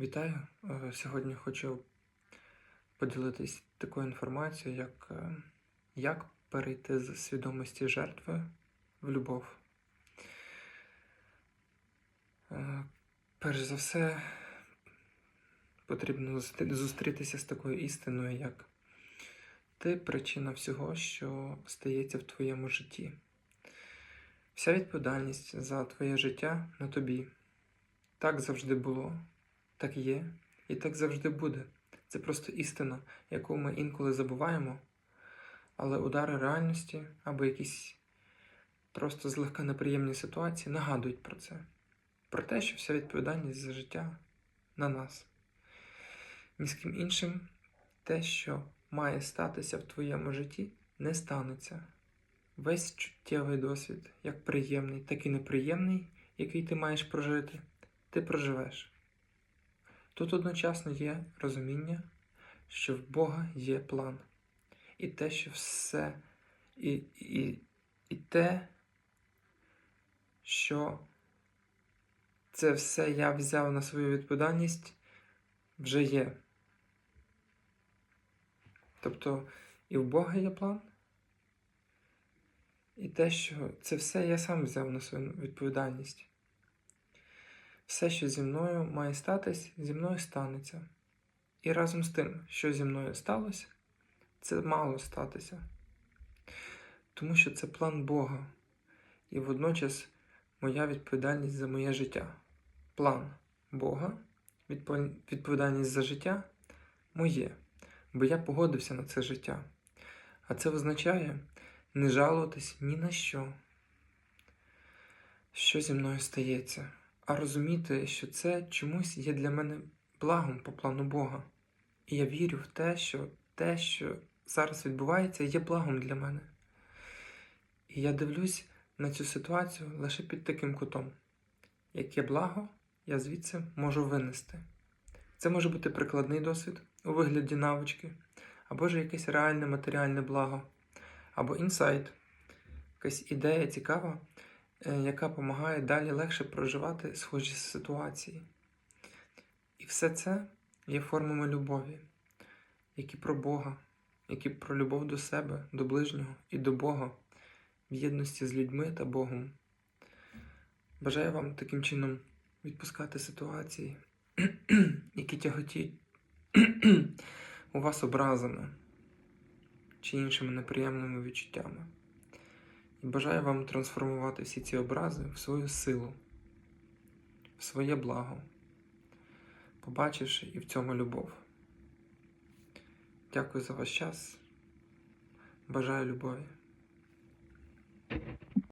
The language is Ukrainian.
Вітаю! Е, Сьогодні хочу поділитись такою інформацією, як, е, як перейти з свідомості жертви в любов. Е, Перш за все, потрібно зустрітися з такою істиною, як ти причина всього, що стається в твоєму житті. Вся відповідальність за твоє життя на тобі. Так завжди було, так є і так завжди буде. Це просто істина, яку ми інколи забуваємо, але удари реальності або якісь просто злегка неприємні ситуації нагадують про це. Про те, що вся відповідальність за життя на нас. Ні з ким іншим те, що має статися в твоєму житті, не станеться. Весь чуттєвий досвід, як приємний, так і неприємний, який ти маєш прожити, ти проживеш. Тут одночасно є розуміння, що в Бога є план. І те, що все, і, і, і те, що це все я взяв на свою відповідальність, вже є. Тобто і в Бога є план, і те, що це все я сам взяв на свою відповідальність. Все, що зі мною має статись, зі мною станеться. І разом з тим, що зі мною сталося, це мало статися. Тому що це план Бога. І водночас моя відповідальність за моє життя. План Бога, відповідальність за життя моє. Бо я погодився на це життя. А це означає не жалуватись ні на що, що зі мною стається а розуміти, що це чомусь є для мене благом по плану Бога. І я вірю в те, що те, що зараз відбувається, є благом для мене. І я дивлюсь на цю ситуацію лише під таким кутом. Яке благо я звідси можу винести. Це може бути прикладний досвід у вигляді навички, або ж якесь реальне матеріальне благо, або інсайт, якась ідея цікава, яка допомагає далі легше проживати схожі ситуації. І все це є формами любові, які про Бога, які про любов до себе, до ближнього і до Бога в єдності з людьми та Богом. Бажаю вам таким чином відпускати ситуації, які тяготіють у вас образами чи іншими неприємними відчуттями. Бажаю вам трансформувати всі ці образи в свою силу, в своє благо, побачивши і в цьому любов. Дякую за ваш час. Бажаю любові.